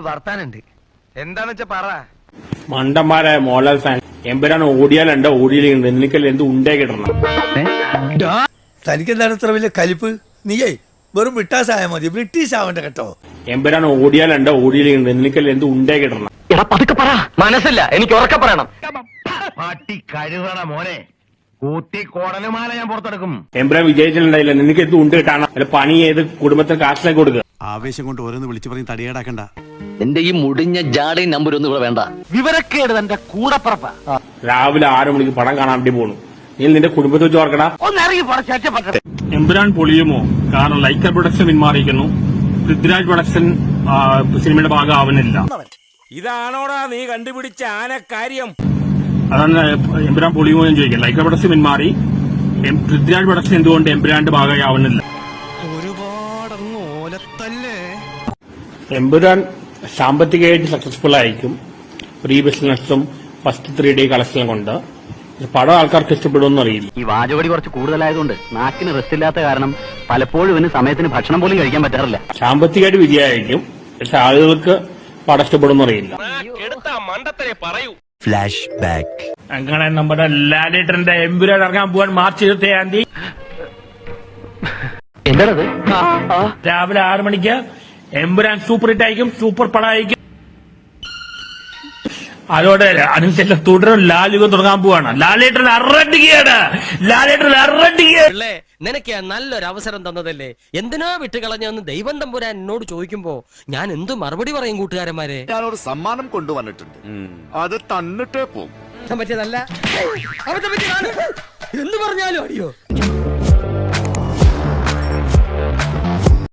വർത്താനുണ്ട്. എന്താന്ന് വെച്ചാ പറ. മണ്ടന്മാരായ മോഹൻലാൽ ഫാൻ. എമ്പുരാൻ ഓടിയാലുണ്ട് ഓടിയില്ലെങ്കിൽ നിനക്കല്ലേ എന്ത് ഉണ്ടേ കിട്ടണം തനിക്ക് എന്താണ് ഇത്ര വലിയ കലിപ്പ്? നീയേ വെറും ബ്രിട്ടാസായ മതി. ബ്രിട്ടീഷ് ആവണ്ട കേട്ടോ. എമ്പുരാൻ ഓടിയാലുണ്ട് ഓടിയില്ലെങ്കിൽ നിനക്കല്ലേ എന്ത് ഉണ്ടേ കിട്ടണം എടാ പതുക്കെ പറ. മനസ്സില്ല. എനിക്ക് ഉറക്കെ പറയണം. പട്ടി കഴുകണ മോനെ. കൂട്ടി കോടലുമാല ഞാൻ പുറത്തെടുക്കും. എമ്പുരാൻ വിജയിച്ചിട്ടുണ്ടായില്ല. നിനക്ക് എന്ത് ഉണ്ട് കിട്ടാണ് അല്ല പണി ചെയ്ത് കുടുംബത്തിന് കാശിലേക്ക് കൊടുക്കുക? ആവേശം കൊണ്ട് ഓരോന്ന് വിളിച്ചു പറഞ്ഞ് തടിയേടാക്കണ്ട. നിന്റെ ഈ മുടിഞ്ഞ ജാടയും നമ്പർ ഒന്നും ഇവിടെ വേണ്ട. വിവരക്കേട് തന്റെ കൂടപ്പറപ്പ. രാവിലെ ആറു മണിക്ക് പടം കാണാൻ വേണ്ടി പോണു. നീ നിന്റെ കുടുംബത്തെ വെച്ച് ഓർക്കണ ഒന്ന് ഇറങ്ങി പടച്ചേ എമ്പുരാൻ പൊളിയുമോ? കാരണം ലൈക്കർ പ്രൊഡക്ഷൻ പിന്മാറിയിരിക്കുന്നു പൃഥ്വിരാജ് പ്രൊഡക്ഷൻ സിനിമയുടെ ഭാഗമാവുന്നില്ല. ഇതാണോടാ നീ കണ്ടുപിടിച്ച ആനക്കാര്യം? അതാണ് എമ്പുരാൻ പൊളിയുമോ എന്ന് ചോദിക്കാം. ലൈക്കർ പ്രൊഡക്ഷൻ പിന്മാറി പൃഥ്വിരാജ് പ്രൊഡക്ഷൻ എന്തുകൊണ്ട് എമ്പുരാന്റെ ഭാഗമാവുന്നില്ല? എമ്പുരാൻ സാമ്പത്തികമായിട്ട് സക്സസ്ഫുൾ ആയിരിക്കും. പ്രീ ബിസിനസ്സും ഫസ്റ്റ് ത്രീ ഡേ കളക്ഷനും കൊണ്ട്. പടം ആൾക്കാർക്ക് ഇഷ്ടപ്പെടുമെന്ന് അറിയില്ല. ഈ വാചകടി കുറച്ച് കൂടുതലായതുകൊണ്ട് നാക്കിന് റെസ്റ്റ് ഇല്ലാത്ത കാരണം പലപ്പോഴും ഇവന് സമയത്തിന് ഭക്ഷണം പോലും കഴിക്കാൻ പറ്റാറില്ല. സാമ്പത്തികമായിട്ട് വിജയമായിരിക്കും പക്ഷെ ആളുകൾക്ക് പടം ഇഷ്ടപ്പെടുമെന്ന് അറിയില്ല. ഫ്ലാഷ് ബാക്ക് അങ്ങനെ നമ്മുടെ ലാലേട്ടന്റെ എമ്പുരാൻ ഇറങ്ങാൻ പോവാൻ മാർച്ച് ഇരുപത്തി ഏഴാം തീയതി. എന്താണത്? രാവിലെ ആറ് മണിക്ക് എമ്പുരാൻ സൂപ്പർ ഹിറ്റ് ആയിരിക്കും സൂപ്പർ പടമായിരിക്കും അതോടെ അനുസരിച്ച് തുടരും ലാലുകം തുടങ്ങാൻ പോവാണ്. ലാലേട്ടൻ അറടിക്കുകയാണ് ലാലേട്ടൻ അറടിക്കുക പിള്ളേ നിനക്ക് നല്ലൊരു അവസരം തന്നതല്ലേ? എന്തിനാ വിട്ടുകളഞ്ഞെന്ന് ദൈവം തമ്പുരാൻ എന്നോട് ചോദിക്കുമ്പോ ഞാൻ എന്തു മറുപടി പറയും കൂട്ടുകാരന്മാരെ? ഞാനൊരു സമ്മാനം കൊണ്ടുവന്നിട്ടുണ്ട്. അത് തന്നിട്ടേ പോകും. പറ്റിയതല്ല എന്ന് പറഞ്ഞാലും അടിയോ?